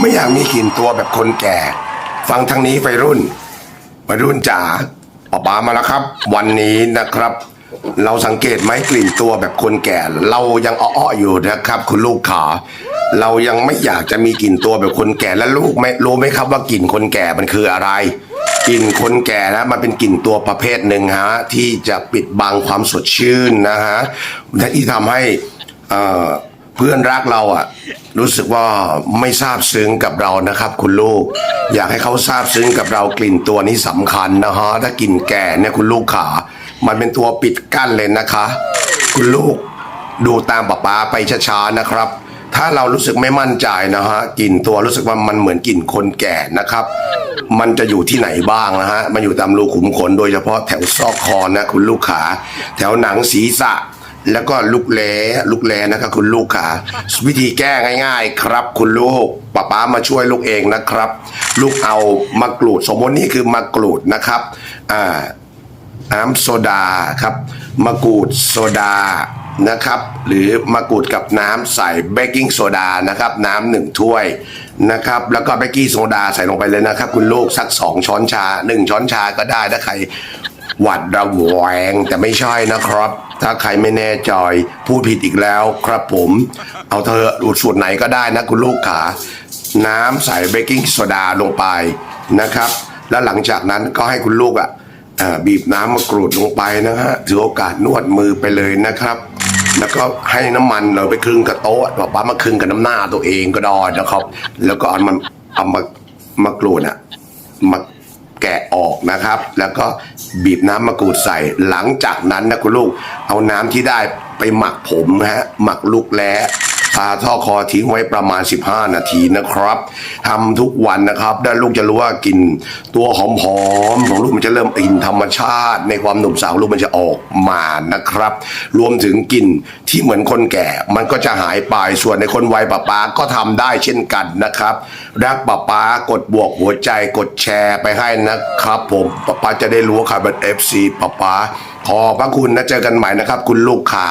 ไม่อยากมีกลิ่นตัวแบบคนแก่ ฟังทางนี้ไปรุ่นไปรุ่นจ๋าป้าปามาแล้วครับ วันนี้นะครับ เราสังเกตไหมกลิ่นตัวแบบคนแก่ เรายังอ้อๆอยู่นะครับ คุณลูกขาเรายังไม่อยากจะมีกลิ่นตัวแบบคนแก่และลูกไม่รู้ไหมครับว่ากลิ่นคนแก่มันคืออะไรกลิ่นคนแก่นะมันเป็นกลิ่นตัวประเภทหนึ่งฮะที่จะปิดบังความสดชื่นนะฮะที่ทำให้เอ่อเพื่อนรักเราอะ รู้สึกว่าไม่ซาบซึ้งกับเรานะครับ คุณลูก อยากให้เขาซาบซึ้งกับเรากลิ่นตัวนี้สำคัญนะฮะถ้ากลิ่นแก่เนี่ยคุณลูกขามันเป็นตัวปิดกั้นเลยนะคะ คุณลูกดูตามป๊าป๊าไปช้าๆนะครับ ถ้าเรารู้สึกไม่มั่นใจนะฮะกลิ่นตัวรู้สึกว่ามันเหมือนกลิ่นคนแก่นะครับ มันจะอยู่ที่ไหนบ้างนะฮะมันอยู่ตามรูขุมขนโดยเฉพาะแถวซอกคอนะคุณลูกขา แถวหนังศีรษะ แล้วก็ลูกแลลูกแลนะครับคุณลูกขาวิธีแก้ง่าย ๆ ครับ คุณลูกป้าป๊ามาช่วยลูกเองนะครับ ลูกเอามะกรูด สมมตินี่คือมะกรูดนะครับอ่าน้ำโซดาครับมะกรูดโซดานะครับ หรือมะกรูดกับน้ำใส่เบกกิ้งโซดานะครับ น้ำหนึ่งถ้วยนะครับ แล้วก็เบกกิ้งโซดาใส่ลงไปเลยนะครับ คุณลูกสักสองช้อนชาหนึ่งช้อนชาก็ได้ถ้าใคร หวัดระแวงแต่ไม่ใช่นะครับ ถ้าใครไม่แน่ใจพูดผิดอีกแล้วครับผม เอาเธอดูสูตรไหนก็ได้นะคุณลูกขา น้ำใส่เบกกิ้งโซดาลงไปนะครับ แล้วหลังจากนั้นก็ให้คุณลูกอะบีบน้ำมะกรูดลงไปนะฮะถือโอกาสนวดมือไปเลยนะครับ แล้วก็ให้น้ำมันเราไปคลึงกับโต๊ะแบบว่ามาคลึงกับน้ำหน้าตัวเองก็ได้นะครับ แล้วก็เอามันเอามามะกรูดอะมา แกะออกนะครับ แล้วก็บีบน้ำมะกรูดใส่ หลังจากนั้นนะคุณลูก เอาน้ำที่ได้ไปหมักผมฮะหมักลูกแร้ ทาท่อคอทิ้งไว้ประมาณ 15 นาทีนะครับทำทุกวันนะครับแล้วลูกจะรู้ว่ากลิ่นตัวหอมๆของลูกมันจะเริ่มกลิ่นธรรมชาติ ในความหนุ่มสาวลูกมันจะออกมานะครับ รวมถึงกลิ่นที่เหมือนคนแก่ มันก็จะหายไปส่วนในคนวัยป้าป๊าก็ทำได้เช่นกันนะครับ รักป้าป๊ากดบวกหัวใจกดแชร์ไปให้นะครับ ผมป้าป๊าจะได้รู้ว่าใครเป็น FC ป้าป๊าขอบพระคุณนะเจอกันใหม่นะครับ คุณลูกค้า